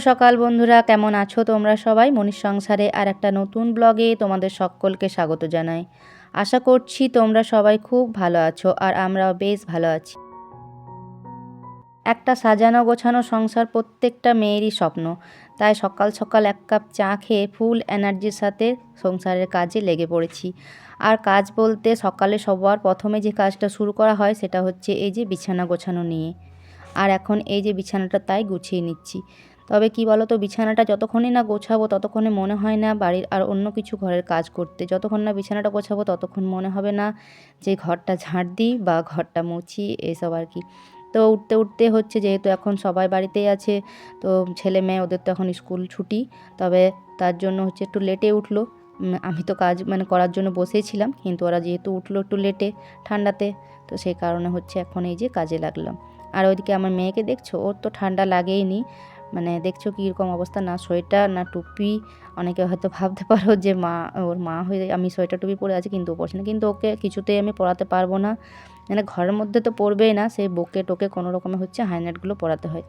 সকাল বন্ধুরা, কেমন আছো তোমরা সবাই? মনীষ সংসারে আর একটা নতুন ব্লগে তোমাদের সকলকে স্বাগত জানাই। আশা করছি তোমরা সবাই খুব ভালো আছো আর আমরাও বেশ ভালো আছি। একটা সাজানো গোছানো সংসার প্রত্যেকটা মেয়েরই স্বপ্ন। তাই সকাল সকাল এক কাপ চা খেয়ে ফুল এনার্জির সাথে সংসারের কাজে লেগে পড়েছি। আর কাজ বলতে সকালে সবার প্রথমে যে কাজটা শুরু করা হয় সেটা হচ্ছে এই যে বিছানা গোছানো নিয়ে। আর এখন এই যে বিছানাটা তাই গুছিয়ে নিচ্ছি। তবে কি বলো তো বিছানাটা যতক্ষণই না গোছাবো ততক্ষণে মনে হয় না বাড়ির আর অন্য কিছু ঘরের কাজ করতে। যতক্ষণ না বিছানাটা গোছাবো ততক্ষণ মনে হবে না যে ঘরটা ঝাঁট দিই বা ঘরটা মুছি, এসব আর কি। তো উঠতে উঠতে হচ্ছে যেহেতু এখন সবাই বাড়িতেই আছে, তো ছেলে মেয়ে ওদের তো এখন স্কুল ছুটি, তবে তার জন্য হচ্ছে একটু লেটে উঠল। আমি তো কাজ মানে করার জন্য বসেছিলাম, কিন্তু ওরা যেহেতু উঠল একটু লেটে ঠান্ডাতে, তো সেই কারণে হচ্ছে এখন এই যে কাজে লাগলাম। আর ওইদিকে আমার মেয়েকে দেখছ, ওর তো ঠান্ডা লাগেইনি মানে দেখছ কীরকম অবস্থা? না সোয়েটার, না টুপি। অনেকে হয়তো ভাবতে পারো যে মা, ওর মা হয়ে আমি সোয়েটার, টুপি পরে আছি কিন্তু ও পড়ছে না। কিন্তু ওকে কিছুতেই আমি পড়াতে পারব না। মানে ঘরের মধ্যে তো পড়বেই না, সেই বুকে টোকে কোনো রকমে হচ্ছে হাইনেটগুলো পরাতে হয়।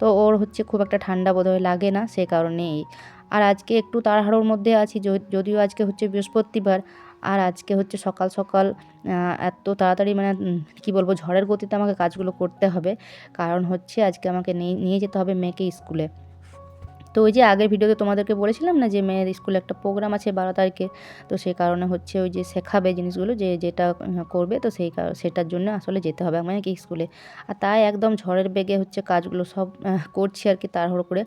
তো ওর হচ্ছে খুব একটা ঠান্ডা বোধহয় লাগে না, সে কারণেই। আর আজকে একটু তাড়াহুড়োর মধ্যে আছি, যদিও আজকে হচ্ছে বৃহস্পতিবার আর আজকে হচ্ছে সকাল সকাল এত তাড়াতাড়ি মানে কি বলব, ঝড়ের গতিতে আমাকে কাজগুলো করতে হবে। কারণ হচ্ছে আজকে আমাকে নিয়ে যেতে হবে মেয়েকে স্কুলে। তো ওই যে আগের ভিডিওতে তোমাদেরকে বলেছিলাম না যে মেয়ের স্কুলে একটা প্রোগ্রাম আছে বারো তারিখে? তো সেই কারণে হচ্ছে ওই যে শেখাবে জিনিসগুলো যে যেটা করবে, তো সেই সেটার জন্য আসলে যেতে হবে মানে কি স্কুলে। আর তাই একদম ঝড়ের বেগে হচ্ছে কাজগুলো সব করছি আর কি তাড়াহুড়ো করে।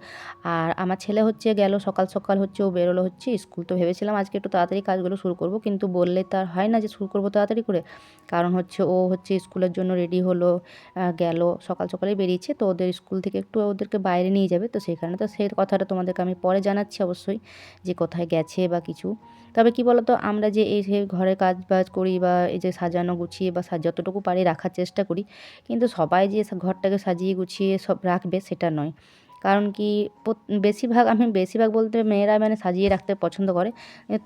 আর আমার ছেলে হচ্ছে গেল সকাল সকাল হচ্ছে ও বেরোলো হচ্ছে স্কুল। তো ভেবেছিলাম আজকে একটু তাড়াতাড়ি কাজগুলো শুরু করব, কিন্তু বললে তার হয় না যে শুরু করব তাড়াতাড়ি করে। কারণ হচ্ছে ও হচ্ছে স্কুলের জন্য রেডি হলো গেল, সকাল সকালে বেরিয়েছে। তো ওদের স্কুল থেকে একটু ওদেরকে বাইরে নিয়ে যাবে। তো সেই কারণে তো সেই কথাটা তোমাদেরকে আমি পরে জানাচ্ছি অবশ্যই যে কোথায় গেছে বা কিছু। তবে কি বলতো, আমরা যে এই যে ঘরে কাজ বাজ করি বা এই যে সাজানো গুছিয়ে বা যতটুকু পারি রাখার চেষ্টা করি, কিন্তু সবাই যে ঘরটাকে সাজিয়ে গুছিয়ে সব রাখবে সেটা নয়। কারণ কি বেশিরভাগ আমি বেশিরভাগ বলতে মেয়েরা মানে সাজিয়ে রাখতে পছন্দ করে।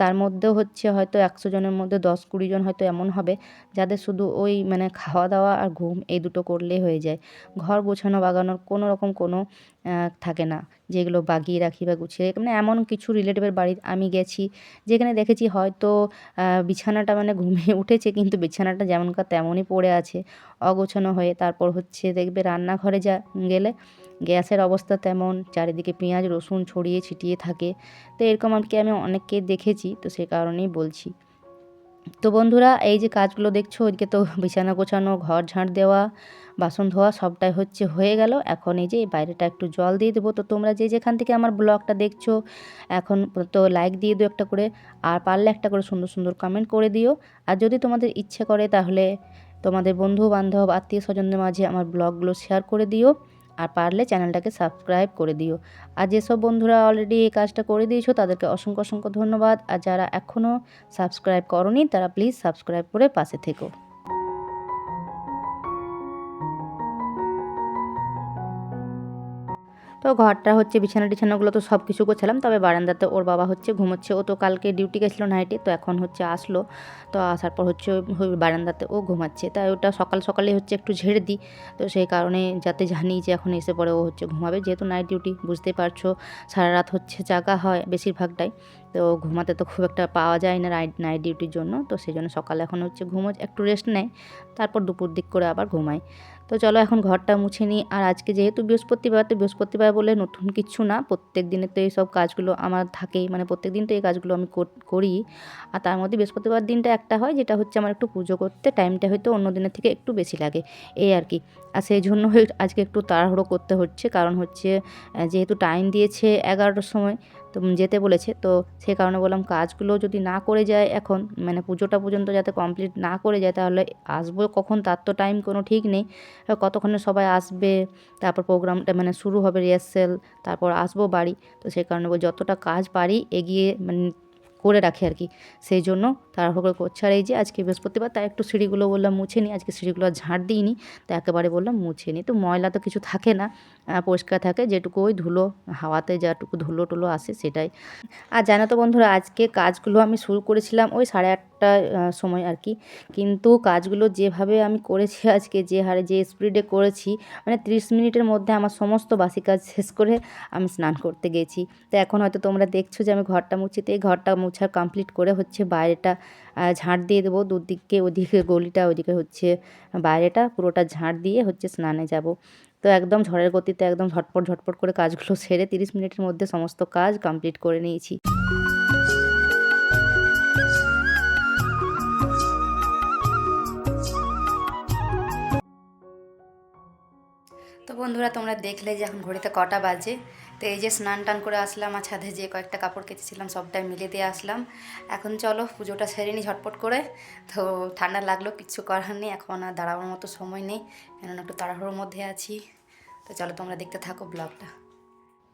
তার মধ্যেও হচ্ছে হয়তো একশো জনের মধ্যে দশ কুড়ি জন হয়তো এমন হবে, যাদের শুধু ওই মানে খাওয়া দাওয়া আর ঘুম এই দুটো করলেই হয়ে যায়। ঘর গোছানো বাগানোর কোনো রকম কোনো থাকে না যেগুলো বাগিয়ে রাখি বা গুছিয়ে রাখি। মানে এমন কিছু রিলেটিভের বাড়ি আমি গেছি, যেখানে দেখেছি হয়তো বিছানাটা মানে ঘুমিয়ে উঠেছে, কিন্তু বিছানাটা যেমনকার তেমনই পড়ে আছে, অগোছানো হয়ে। তারপর হচ্ছে দেখবে রান্নাঘরে যা গেলে, গ্যাসের অবস্থা তেমন, চারিদিকে পেঁয়াজ, রসুন ছড়িয়ে ছিটিয়ে থাকে। তো এরকম আর কি আমি অনেককে দেখেছি, তো সে কারণেই বলছি। তো বন্ধুরা, এই যে কাজগুলো দেখছ, ওইদিকে তো বিছানা গোছানো, ঘর ঝাঁট দেওয়া, বাসন ধোয়া, সবটাই হচ্ছে হয়ে গেল। এখন এই যে বাইরেটা একটু জল দিয়ে দেবো। তো তোমরা যে যেখান থেকে আমার ব্লগটা দেখছ, এখন তো লাইক দিয়ে দিও একটা করে, আর পারলে একটা করে সুন্দর সুন্দর কমেন্ট করে দিও। আর যদি তোমাদের ইচ্ছে করে, তাহলে তোমাদের বন্ধু বান্ধব আত্মীয় স্বজনদের মাঝে আমার ব্লগগুলো শেয়ার করে দিও। আর পারলে চ্যানেলটাকে সাবস্ক্রাইব করে দিও। আর যেসব বন্ধুরা অলরেডি এই কাজটা করে দিয়েছ, তাদেরকে অসংখ্য অসংখ্য ধন্যবাদ। আর যারা এখনও সাবস্ক্রাইব করনি, তারা প্লিজ সাবস্ক্রাইব করে পাশে থেকো। তো ঘরটা হচ্ছে বিছানা টিছানাগুলো তো সব কিছু গোছালাম, তবে বারান্দাতে ওর বাবা হচ্ছে ঘুমোচ্ছে। ও তো কালকে ডিউটি গেছিল নাইটে তো এখন হচ্ছে আসলো। তো আসার পর হচ্ছে বারান্দাতে ও ঘুমাচ্ছে। তাই ওটা সকাল সকালে হচ্ছে একটু ঝেড়ে দিই। তো সেই কারণে যাতে জানি যে এখন এসে পরে ও হচ্ছে ঘুমাবে। যেহেতু নাইট ডিউটি বুঝতেই পারছ, সারা রাত হচ্ছে জাগা হয় বেশিরভাগটাই। তো ঘুমাতে তো খুব একটা পাওয়া যায় না নাইট নাইট ডিউটির জন্য। তো সেই জন্য সকালে এখন হচ্ছে ঘুমো একটু রেস্ট নেয়, তারপর দুপুর দিক করে আবার ঘুমায়। তো চলো এখন ঘরটা মুছে নিই। আর আজকে যেহেতু বৃহস্পতিবার, তো বৃহস্পতিবার বলে নতুন কিছু না। প্রত্যেক দিনে তো এই সব কাজগুলো আমার থাকেই। মানে প্রত্যেক দিন তো এই কাজগুলো আমি কর- আর তার মধ্যে বৃহস্পতিবার দিনটা একটা হয়, যেটা হচ্ছে আমার একটু পুজো করতে টাইমটা হয়তো অন্য দিনের থেকে একটু বেশি লাগে। এই আর কি। আর সেই জন্য আজকে একটু তাড়াহুড়ো করতে হচ্ছে। কারণ হচ্ছে যেহেতু টাইম দিয়েছে এগারোটার সময় তো যেতে বলেছে। তো সে কারণে বললাম, কাজগুলো যদি না করে যায় এখন মানে পুজোটা পর্যন্ত যাতে কমপ্লিট না করে যায়, তাহলে আসব কখন? তার তো টাইম কোনো ঠিক নেই। কতক্ষণে সবাই আসবে? তারপর প্রোগ্রামটা মানে শুরু হবে রিহার্সেল তারপর আসব বাড়ি। তো সেই কারণে যতটা কাজ পারি এগিয়ে মানে করে রাখে আর কি। সেই জন্য তাড়াহুড়ো করে করছে। আর এই যে আজকে বৃহস্পতিবার, তাই একটু সিঁড়িগুলো বললাম মুছে নিই আজকে সিঁড়িগুলো ঝাঁট দিইনি তা একেবারে বললাম মুছে নিই তো ময়লা তো কিছু থাকে না পরিষ্কার থাকে। যেটুকু ওই ধুলো, হাওয়াতে যাটুকু ধুলো টুলো আসে সেটাই। আর জানো তো বন্ধুরা, আজকে কাজগুলো আমি শুরু করেছিলাম ওই সাড়ে আটটা একটা সময় আর কি। কিন্তু কাজগুলো যেভাবে আমি করেছি আজকে, যে হারে যে স্পিডে করেছি মানে ত্রিশ মিনিটের মধ্যে আমার সমস্ত বাসি কাজ শেষ করে আমি স্নান করতে গেছি। তো এখন হয়তো তোমরা দেখছ যে আমি ঘরটা মুছি, তো এই ঘরটা মুছা কমপ্লিট করে হচ্ছে বাইরেটা ঝাঁট দিয়ে দেবো। দুদিকে, ওদিকে গলিটা, ওদিকে হচ্ছে বাইরেটা, পুরোটা ঝাঁট দিয়ে হচ্ছে স্নানে যাব। তো একদম ঝড়ের গতিতে একদম ঝটপট ঝটপট করে কাজগুলো সেরে তিরিশ মিনিটের মধ্যে সমস্ত কাজ কমপ্লিট করে নিয়েছি। বন্ধুরা, তোমরা দেখলে যে এখন ঘড়িতে কটা বাজে। তো এই যে স্নান টান করে আসলাম আর ছাদে যে কয়েকটা কাপড় কেচেছিলাম সবটাই মিলে দিয়ে আসলাম। এখন চলো, পুজোটা সেরে নিই ঝটপট করে। তো ঠান্ডা লাগল কিচ্ছু করার নেই, এখন আর দাঁড়াবার মতো সময় নেই, কেননা একটু তাড়াহুড়োর মধ্যে আছি। তো চলো, তোমরা দেখতে থাকো ব্লগটা।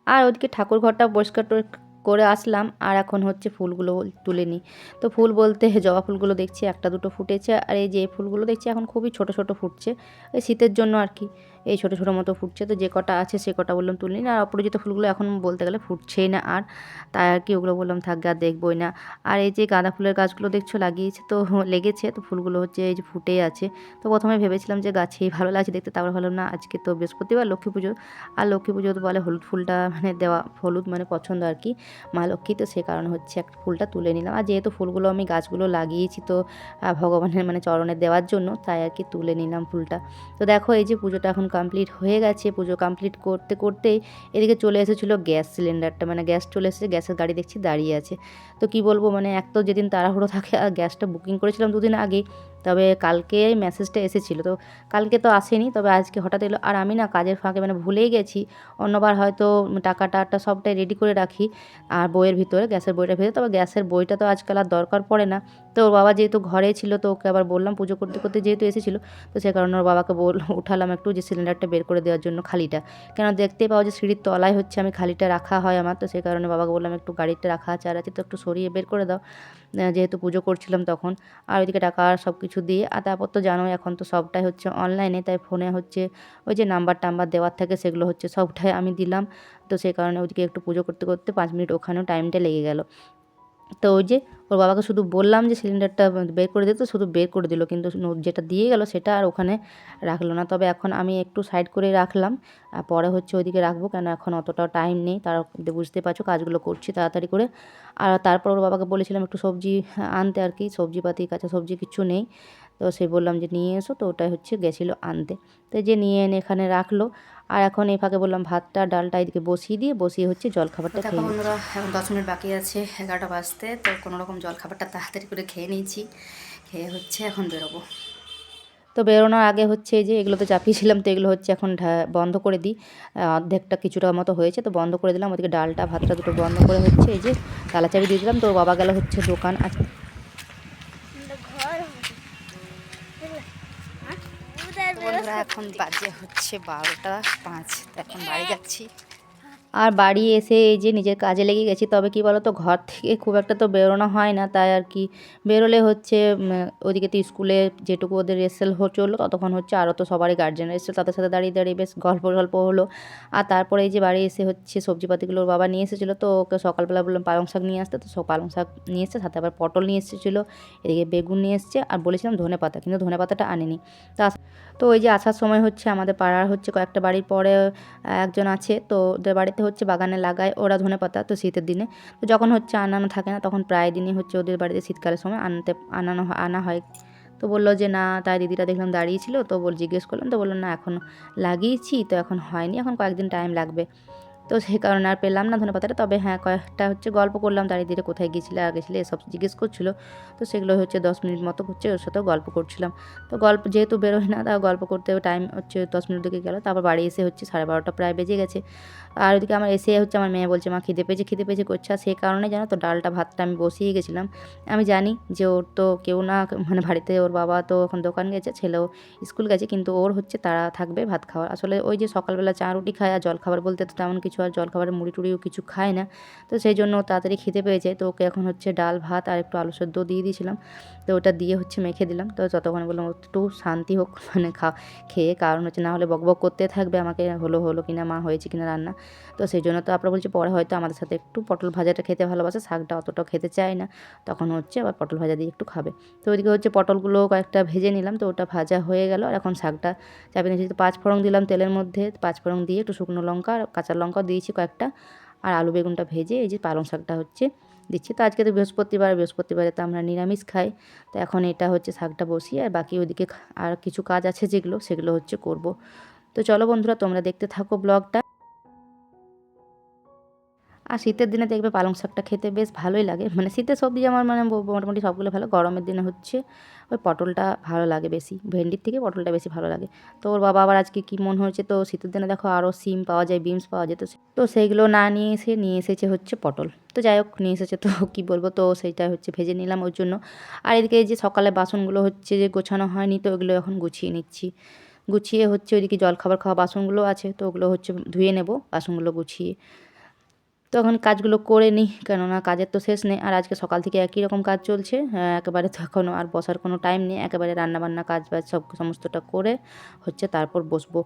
আর ওদিকে ঠাকুর ঘরটা পরিষ্কার করে আসলাম, আর এখন হচ্ছে ফুলগুলো তুলে নিই। তো ফুল বলতে জবা ফুলগুলো দেখছি, একটা দুটো ফুটেছে, আর এই যে ফুলগুলো দেখছি এখন খুবই ছোট ছোট ফুটছে, এই শীতের জন্য আর কি। এই ছোটো ছোটো মতো ফুটছে, তো যে কটা আছে সে কটা বললাম তুলে নিন। আর অপরাজিত ফুলগুলো এখন বলতে গেলে ফুটছেই না। আর তাই আর কি ওগুলো বললাম থাকবে আর দেখবই না। আর এই যে গাঁদা ফুলের গাছগুলো দেখছ লাগিয়েছে তো লেগেছে, তো ফুলগুলো হচ্ছে এই যে ফুটেই আছে। তো প্রথমে ভেবেছিলাম যে গাছেই ভালো লাগছে দেখতে, তারপর ভাবলাম না, আজকে তো বৃহস্পতিবার, লক্ষ্মী পুজো। আর লক্ষ্মী পুজো তো বলে হলুদ ফুলটা মানে দেওয়া হলুদ মানে পছন্দ আর কি, মা লক্ষ্মী তো সে কারণে হচ্ছে একটা ফুলটা তুলে নিলাম। আর যেহেতু ফুলগুলো আমি গাছগুলো লাগিয়েছি তো ভগবানের মানে চরণে দেওয়ার জন্য, তাই আর কি তুলে নিলাম ফুলটা। তো দেখো এই যে পুজোটা এখন কমপ্লিট হয়ে গেছে, পুজো কমপ্লিট করতে করতেই এদিকে চলে এসেছিল গ্যাস সিলিন্ডারটা মানে গ্যাস চলে এসেছে, গ্যাসের গাড়ি দেখছি দাঁড়িয়ে আছে। তো কি বলব মানে এক তো যেদিন তাড়াহুড়ো থাকে, আর গ্যাসটা বুকিং করেছিলাম দুদিন আগেই তবে কালকে মেসেজটা এসেছিল। তো কালকে তো আসেনি, তবে আজকে হঠাৎ এলো। আর আমি না কাজের ফাঁকে মানে ভুলেই গেছি। অন্যবার হয়তো টাকাটা টাটা সবটাই রেডি করে রাখি, আর বইয়ের ভিতরে, গ্যাসের বইটার ভিতরে। তবে গ্যাসের বইটা তো আজকাল আর দরকার পড়ে না। তো ওর বাবা যেহেতু ঘরে ছিল, তো ওকে আবার বললাম পুজো করতে করতে যেহেতু এসেছিল, তো সে কারণে ওর বাবাকে বল উঠালাম একটু যে সিলিন্ডারটা বের করে দেওয়ার জন্য খালিটা। কেন দেখতেই পাও যে সিঁড়ির তলায় হচ্ছে আমি খালিটা রাখা হয় আমার, তো সেই কারণে বাবাকে বললাম একটু গাড়িটা রাখা আছে, আর আছে তো একটু সরিয়ে বের করে দাও। যেহেতু পুজো করছিলাম তখন। আর ওইদিকে টাকা সব কিছু দিয়ে, আর তারপর তো জানো এখন তো সবটাই হচ্ছে অনলাইনে তাই ফোনে হচ্ছে ওই যে নাম্বার টাম্বার দেওয়ার থাকে সেগুলো হচ্ছে সবটাই আমি দিলাম। তো সেই কারণে ওইদিকে একটু পুজো করতে করতে পাঁচ মিনিট ওখানেও টাইমটা লেগে গেল। তো ওই যে ওর বাবাকে শুধু বললাম যে সিলিন্ডারটা বের করে দিতে শুধু বের করে দিল। কিন্তু যেটা দিয়ে গেল সেটা আর ওখানে রাখল না। তবে এখন আমি একটু সাইড করে রাখলাম। আর পরে হচ্ছে ওইদিকে রাখব, কেন এখন অতটাও টাইম নেই। তার বুঝতে পারছ কাজগুলো করছি তাড়াতাড়ি করে। আর তারপর ওর বাবাকে বলেছিলাম একটু সবজি আনতে আর কি, সবজিপাতি, কাঁচা সবজি কিছু নেই। তো সে বললাম যে নিয়ে এসো। তো ওটাই হচ্ছে গেছিল আনতে। তো যে নিয়ে এনে এখানে রাখল। আর এখন এই ফাঁকে বললাম ভাতটা ডালটা এদিকে বসিয়ে দিয়ে বসিয়ে হচ্ছে জলখাবারটা খেয়ে নিই। বন্ধুরা এখন দশ মিনিট বাকি আছে এগারোটা বাজতে তো কোনো রকম জলখাবারটা তাড়াতাড়ি করে খেয়ে নিয়েছি। খেয়ে হচ্ছে এখন বেরোবো। তো বেরোনোর আগে হচ্ছে এই যে এগুলো তো চাপিয়েছিলাম তো এগুলো হচ্ছে এখন বন্ধ করে দিই। অর্ধেকটা কিছুটা মতো হয়েছে তো বন্ধ করে দিলাম। ওদিকে ডালটা ভাতটা দুটো বন্ধ করে হচ্ছে এই যে তালা চাবি দিয়ে দিলাম। তো বাবা গেল হচ্ছে দোকান আজকে বন্ধুরা এখন বাজে হচ্ছে বারোটা পাঁচ এখন বাড়ি যাচ্ছি। আর বাড়ি এসে এই যে নিজের কাজে লেগে গেছি, তবে কি বলো তো ঘর থেকে খুব একটা তো বেরোনো হয় না, তাই আর কি। বেরোলে হচ্ছে ওদিকে তো স্কুলে যেটুকু ওদের রেসেল চলল, ততক্ষণ হচ্ছে আরও তো সবারই গার্জেন এসেছিল, তাদের সাথে দাঁড়িয়ে দাঁড়িয়ে বেশ গল্প গল্প হলো। আর তারপরে এই যে বাড়ি এসে হচ্ছে সবজিপাতিগুলো বাবা নিয়ে এসেছিল, তো ওকে সকালবেলা বললাম, পালং শাক নিয়ে আসতে। তো পালং শাক নিয়ে এসছে, সাথে আবার পটল নিয়ে এসেছিল, এদিকে বেগুন নিয়ে এসছে, আর বলেছিলাম ধনে পাতা কিন্তু ধনে পাতাটা আনেনি। তা তো ওই যে আসার সময় হচ্ছে আমাদের পাড়ার হচ্ছে কয়েকটা বাড়ির পরে একজন আছে, তো ওদের বাড়িতে হচ্ছে বাগানে লাগায় ওরা ধনে পাতা, তো শীতের দিনে। তো যখন হচ্ছে আনানো থাকে না, তখন প্রায় দিনই হচ্ছে ওদের বাড়িতে শীতকালের সময় আনতে, আনানো আনা হয়। তো বলল যে, না, তাই দিদিরা দেখলাম দাঁড়িয়েছিল। তো বল, জিজ্ঞেস করলাম, তো বলল, না, এখন লাগিয়েছি, তো এখন হয়নি, এখন কয়েকদিন টাইম লাগবে। তো সেই কারণে আর পেলাম না ধনে পাতাটা তবে হ্যাঁ কয়েকটা হচ্ছে গল্প করলাম দাঁড়িয়ে দিলে কোথায় গিয়েছিলে আর গেছিলে এসব জিজ্ঞেস করছিল। তো সেগুলো হচ্ছে দশ মিনিট মতো হচ্ছে ওর সাথেও গল্প করছিলাম। তো গল্প যেহেতু বেরোয় না তা গল্প করতে টাইম হচ্ছে দশ মিনিট দিকে গেলো। তারপর বাড়ি এসে হচ্ছে সাড়ে বারোটা প্রায় বেজে গেছে। আর ওইদিকে আমার এসে হচ্ছে আমার মেয়ে বলছে, মা, খিদে পেয়েছে খিদে পেয়েছে করছে। আর সেই কারণে জানো তো, ডালটা, ভাতটা আমি বসিয়ে গেছিলাম। আমি জানি যে ওর তো কেউ না মানে বাড়িতে ওর বাবা তো এখন দোকান গেছে, ছেলেও স্কুল গেছে, কিন্তু ওর হচ্ছে তারা থাকবে ভাত খাওয়ার। আসলে ওই যে সকালবেলা চা রুটি খায় আর জল খাবার বলতে তো তেমন কিছু কিছু আর জলখাবারে মুড়ি টুড়িও কিছু খায় না। তো সেই জন্য তাড়াতাড়ি খেতে পেয়ে যায় তো ওকে এখন হচ্ছে ডাল, ভাত আর একটু আলু সেদ্ধ দিয়ে দিয়েছিলাম। তো ওটা দিয়ে হচ্ছে মেখে দিলাম। তো যতক্ষণ বললাম একটু শান্তি হোক মানে খা, খেয়ে কারণ হচ্ছে না হলে বকবক করতে থাকবে আমাকে, হলো হলো কিনা, মা হয়েছে কিনা রান্না। তো সেই জন্য তো আপনারা বলছি, পরে হয়তো আমাদের সাথে একটু পটল ভাজাটা খেতে ভালোবাসে, শাকটা অতটাও খেতে চায় না। তখন হচ্ছে আবার পটল ভাজা দিয়ে একটু খাবে। তো ওইদিকে হচ্ছে পটলগুলো কয়েকটা ভেজে নিলাম। তো ওটা ভাজা হয়ে গেল। আর এখন শাকটা, চাপিয়ে নিয়েছি তো পাঁচ ফোড়ন দিলাম তেলের মধ্যে। পাঁচ ফোড়ন দিয়ে একটু শুকনো লঙ্কা আর কাঁচা লঙ্কা দিয়েছি কয়েকটা। আর আলু বেগুনটা ভেজে এই যে পালং শাকটা হচ্ছে দিচ্ছি। তো আজকে তো বৃহস্পতিবার, বৃহস্পতিবারে তো আমরা নিরামিষ খাই। তো এখন এটা হচ্ছে শাকটা বসিয়ে আর বাকি ওদিকে আর কিছু কাজ আছে যেগুলো, সেগুলো হচ্ছে করব। তো চলো বন্ধুরা, তোমরা দেখতে থাকো ব্লগটা। আর শীতের দিনে দেখবে পালং শাকটা খেতে বেশ ভালোই লাগে। মানে শীতের সবজি আমার মানে মোটামুটি সবগুলো ভালো, গরমের দিনে হচ্ছে ওই পটলটা ভালো লাগে বেশি, ভেন্ডির থেকে পটলটা বেশি ভালো লাগে। তো ওর বাবা আবার আজকে কী মন হয়েছে, তো শীতের দিনে দেখো আরও সিম পাওয়া যায়, বিনস পাওয়া যায়, তো তো সেইগুলো না নিয়ে এসে, নিয়ে এসেছে হচ্ছে পটল। তো যাই হোক, নিয়ে এসেছে তো কী বলব, তো সেইটা হচ্ছে ভেজে নিলাম ওর জন্য। আর এদিকে যে সকালে বাসনগুলো হচ্ছে যে গোছানো হয়নি, তো ওগুলো এখন গুছিয়ে নিচ্ছি। গুছিয়ে হচ্ছে ওইদিকে জলখাবার খাওয়া বাসনগুলো আছে, তো ওগুলো হচ্ছে ধুয়ে নেব, বাসনগুলো গুছিয়ে। তখন কাজগুলো করে নিই কেননা কাজের তো শেষ নেই। আর আজকে সকাল থেকে একই রকম কাজ চলছে। হ্যাঁ, একেবারে তো এখনও আর বসার কোনো টাইম নেই। একেবারে রান্নাবান্না কাজ বাজ সব সমস্তটা করে হচ্ছে তারপর বসবো।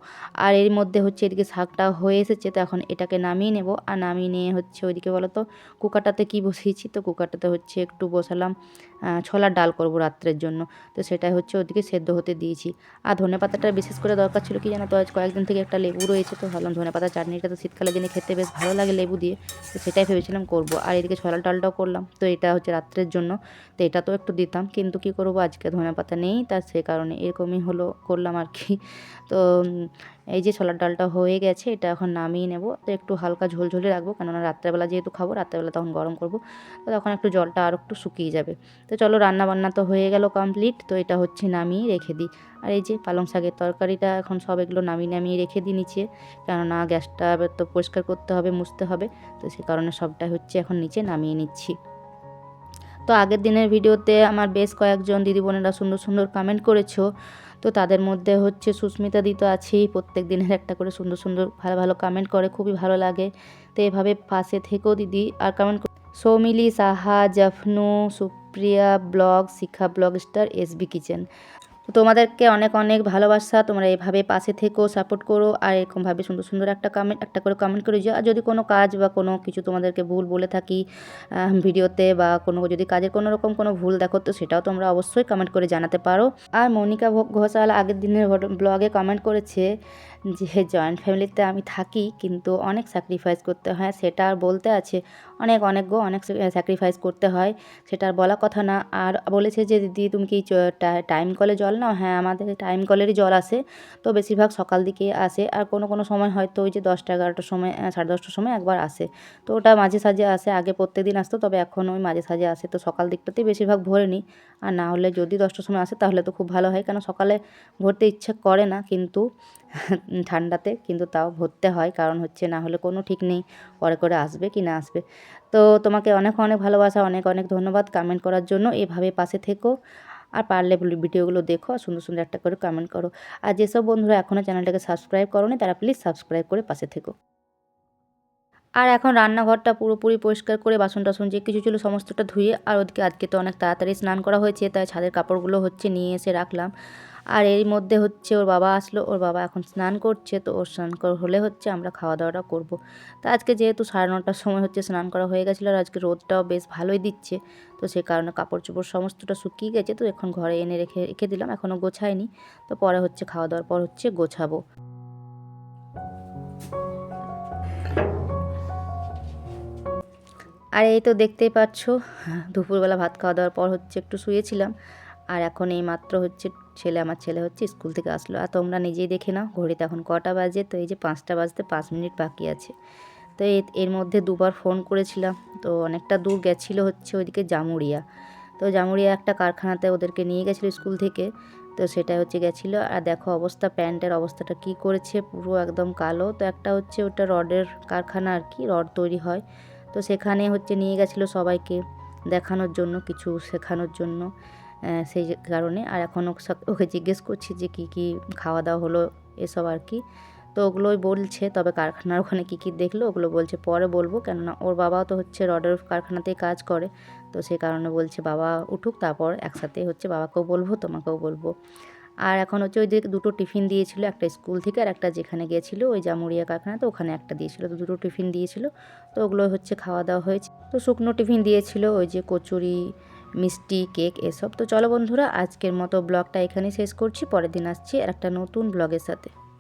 আর এর মধ্যে হচ্ছে এদিকে শাকটা হয়ে এসেছে তো এখন এটাকে নামিয়ে নেব। আর নামিয়ে নিয়ে হচ্ছে ওইদিকে বলো তো কুকারটাতে কী বসিয়েছি? তো কুকারটাতে হচ্ছে একটু বসালাম ছোলার ডাল করব রাত্রের জন্য। তো সেটাই হচ্ছে ওদিকে সেদ্ধ হতে দিয়েছি। আর ধনে পাতাটা বিশেষ করে দরকার ছিল কি জানো তো? আজ কয়েকদিন থেকে একটা লেবু রয়েছে তো ভাবলাম ধনে পাতা চাটনিটা তো শীতকালে দিনে খেতে বেশ ভালো লাগে লেবু দিয়ে। তো সেটাই ভেবেছিলাম করব। আর এদিকে ছলা ডালটাও করলাম, তো এটা হচ্ছে রাত্রের জন্য, তো এটা তো একটু দিতাম, কিন্তু কি করব, আজকে ধনে পাতা নেই তার সে কারণে এরকমই হলো, করলাম আর কি। তো এই যে ছোলার ডালটা হয়ে গেছে, এটা এখন নামিয়ে নেব। তো একটু হালকা ঝোলঝোলে রাখব, কেননা রাত্রেবেলা যেহেতু খাব, রাত্রেবেলা তখন গরম করব। তো তখন একটু জলটা আর একটু শুকিয়ে যাবে। তো চলো রান্না বান্না তো হয়ে গেল কমপ্লিট তো এটা হচ্ছে নামিয়ে রেখে দিই। আর এই যে পালং শাকের তরকারিটা এখন সব এগুলো নামিয়ে নামিয়ে রেখে দিই নিচে, কেননা গ্যাসটা তো পরিষ্কার করতে হবে, মুছতে হবে। তো সে কারণে সবটা হচ্ছে এখন নিচে নামিয়ে নিচ্ছি। তো আগের দিনের ভিডিওতে আমার বেশ কয়েকজন দিদি বোনেরা সুন্দর সুন্দর কমেন্ট করেছ। তো তাদের মধ্যে হচ্ছে সুস্মিতা দি তো আছেই। প্রত্যেক দিনের একটা করে সুন্দর সুন্দর, ভালো ভালো কমেন্ট করে, খুবই ভালো লাগে। তো এভাবে পাশে থেকেও দিদি আর comment Soumili, Saha, Jafnu, Supriya, blog, Shikha, blog star S B kitchen. তো তোমাদেরকে অনেক অনেক ভালোবাসা। তোমরা এভাবে পাশে থেকেও সাপোর্ট করো, আর এরকমভাবে সুন্দর সুন্দর একটা কমেন্ট একটা করে কমেন্ট করে যাও আর যদি কোনো কাজ বা কোনো কিছু তোমাদেরকে ভুল বলে থাকি ভিডিওতে বা কোনো, যদি কাজের কোনো রকম কোনো ভুল দেখো, তো সেটাও তোমরা অবশ্যই কমেন্ট করে জানাতে পারো। আর মনিকা ঘোষাল আগের দিনের ব্লগে কমেন্ট করেছে যে জয়েন্ট ফ্যামিলিতে আমি থাকি, কিন্তু অনেক স্যাক্রিফাইস করতে হয়। সেটা আর বলতে আছে অনেক অনেক গো, অনেক স্যাক্রিফাইস করতে হয়, সেটা আর বলা কথা না। আর বলেছে যে, দিদি, তুমি কি টাইম কলে জল নাও? হ্যাঁ আমাদের টাইম কলেরই জল আসে তো বেশিরভাগ সকাল দিকে আসে। আর কোনো কোনো সময় হয়তো ওই যে দশটা, এগারোটার সময় সাড়ে দশটার সময় একবার আসে। তো ওটা মাঝে সাঝে আসে, আগে প্রত্যেক দিন আসতো, তবে এখন ওই মাঝে সাঝে আসে। তো সকাল দিকটাতেই বেশিরভাগ ভরে নিই আর না হলে যদি দশটার সময় আসে, তাহলে তো খুব ভালো হয়। কেন, সকালে ভরতে ইচ্ছে করে না, কিন্তু ঠান্ডাতে, কিন্তু তাও ভরতে হয়। কারণ হচ্ছে না হলে কোনো ঠিক নেই, পরে করে আসবে কি না আসবে। তো তোমাকে অনেক অনেক ভালোবাসা, অনেক অনেক ধন্যবাদ কমেন্ট করার জন্য। এভাবে পাশে থেকো আর পারলে ভিডিওগুলো দেখো আর সুন্দর সুন্দর একটা করে কমেন্ট করো। আর যেসব বন্ধুরা এখনও চ্যানেলটাকে সাবস্ক্রাইব করোনি, তারা প্লিজ সাবস্ক্রাইব করে পাশে থেকো। আর এখন রান্নাঘরটা পুরোপুরি পরিষ্কার করে বাসন টাসন যে কিছু ছিল সমস্তটা ধুয়ে, আর ওদিকে আজকে তো অনেক তাড়াতাড়ি স্নান করা হয়েছে, তাই ছাদের কাপড়গুলো হচ্ছে নিয়ে এসে রাখলাম। আর এর মধ্যে হচ্ছে ওর বাবা আসলো, ওর বাবা এখন স্নান করছে, তো ওর স্নান হলে হচ্ছে আমরা খাওয়া দাওয়াটা করব। তো আজকে যেহেতু সাড়ে নটার সময় হচ্ছে স্নান করা হয়ে গেছিল আর আজকে রোদটাও বেশ ভালোই দিচ্ছে, তো সে কারণে কাপড় চোপড় সমস্তটা শুকিয়ে গেছে, তো এখন ঘরে এনে রেখে রেখে দিলাম, এখনও গোছায়নি। তো পরে হচ্ছে খাওয়া দাওয়ার পর হচ্ছে গোছাবো। আর এই তো দেখতেই পাচ্ছ, দুপুরবেলা ভাত খাওয়া দাওয়ার পর হচ্ছে একটু শুয়েছিলাম, আর এখন এই মাত্র হচ্ছে ছেলে, আমার ছেলে হচ্ছে স্কুল থেকে আসলো। আর তোমরা নিজেই দেখে নাও, ঘড়িতে এখন কটা বাজে, তো এই যে পাঁচটা বাজতে পাঁচ মিনিট বাকি আছে। তো এর মধ্যে দুবার ফোন করেছিলাম, তো অনেকটা দূর গেছিল হচ্ছে ওইদিকে জামুরিয়া তো জামুরিয়া একটা কারখানাতে ওদেরকে নিয়ে গেছিল স্কুল থেকে, তো সেটা হচ্ছে গেছিল। আর দেখো অবস্থা, প্যান্টের অবস্থাটা কি করেছে, পুরো একদম কালো। তো একটা হচ্ছে ওটা রডের কারখানা আর কি, রড তৈরি হয়। তো সেখানে হচ্ছে নিয়ে গেছিল সবাইকে দেখানোর জন্য, কিছু শেখানোর জন্য। সেই কারণে। আর এখন ওকে জিজ্ঞেস করছি যে কী কী খাওয়া দাওয়া হলো এসব আর কি। তো ওগুলোই বলছে, তবে কারখানার ওখানে কী কী দেখল ওগুলো বলছে, পরে বলব। কেননা ওর বাবাও তো হচ্ছে রডের কারখানাতেই কাজ করে। তো সেই কারণে বলছে, বাবা উঠুক, তারপর একসাথে হচ্ছে বাবাকেও বলব, তোমাকেও বলব। আর এখন হচ্ছে ওই যে দুটো টিফিন দিয়েছিল একটা স্কুল থেকে আর একটা যেখানে গিয়েছিল, ওই জামুরিয়া কারখানা তো ওখানে একটা দিয়েছিল। তো দুটো টিফিন দিয়েছিল, তো ওগুলো হচ্ছে খাওয়া দাওয়া হয়েছে। তো শুকনো টিফিন দিয়েছিল ওই যে কচুরি মিষ্টি, কেক, এসব। তো চলো বন্ধুরা, আজকের মতো ব্লগটা এখানে শেষ করছি। পরের দিন আসছি আর একটা নতুন ব্লগের সাথে।